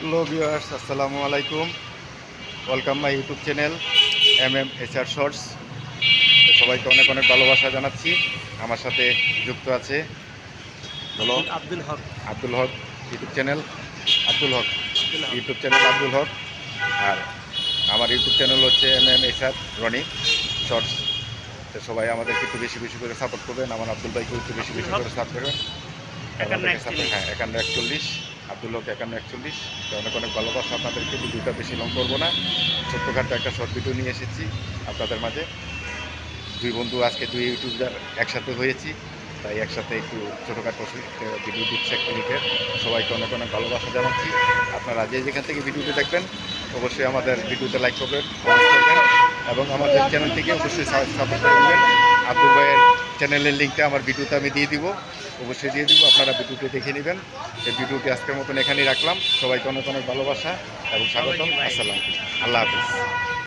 Hello viewers আসসালামু আলাইকুম welcome my YouTube channel M M H R shorts সবাইকে অনেক অনেক ভালোবাসা জানাচ্ছি। আমার সাথে যুক্ত আছে বলো Abdul Haq. Abdul Haq YouTube channel Abdul Haq. YouTube channel Abdul Haq. আর আমার ইউটিউব চ্যানেল হচ্ছে M M H R Roni shorts তো সবাই আমাদেরকে একটু বেশি বেশি করে সাপোর্ট করবেন। আমার আব্দুল ভাইকে একটু বেশি বেশি করে সাপোর্ট করবেন। হ্যাঁ একান্ন একচল্লিশ। আব্দুল হক একান্ন একচল্লিশ। অনেক অনেক ভালোবাসা। আপনাদেরকে ভিডিওটা বেশি লং করব না। ছোট্টখাটো একটা শর্ট ভিডিও নিয়ে এসেছি আপনাদের মাঝে। দুই বন্ধু আজকে দুই ইউটিউবার একসাথে হয়েছি। তাই একসাথে একটু ছোটোখাটো ভিডিও দিচ্ছে এক মিনিটের সবাইকে অনেক অনেক ভালোবাসা জানাচ্ছি। আপনারা যে যেখান থেকে ভিডিওটি দেখবেন, অবশ্যই আমাদের ভিডিওতে লাইক করবেন করবেন এবং আমাদের চ্যানেলটিকে অবশ্যই সাপোর্ট করবেন আব্দুল ভাইয়ের চ্যানেলের লিঙ্কটা আমার ভিডিওতে আমি দিয়ে দিব। অবশ্যই দিয়ে দিব। আপনারা ভিডিওটি দেখে নেবেন। এই ভিডিওটি আজকের মতন এখানেই রাখলাম। সবাইকে অনেক অনেক ভালোবাসা এবং স্বাগতম। আসসালাম আল্লাহ হাফিজ।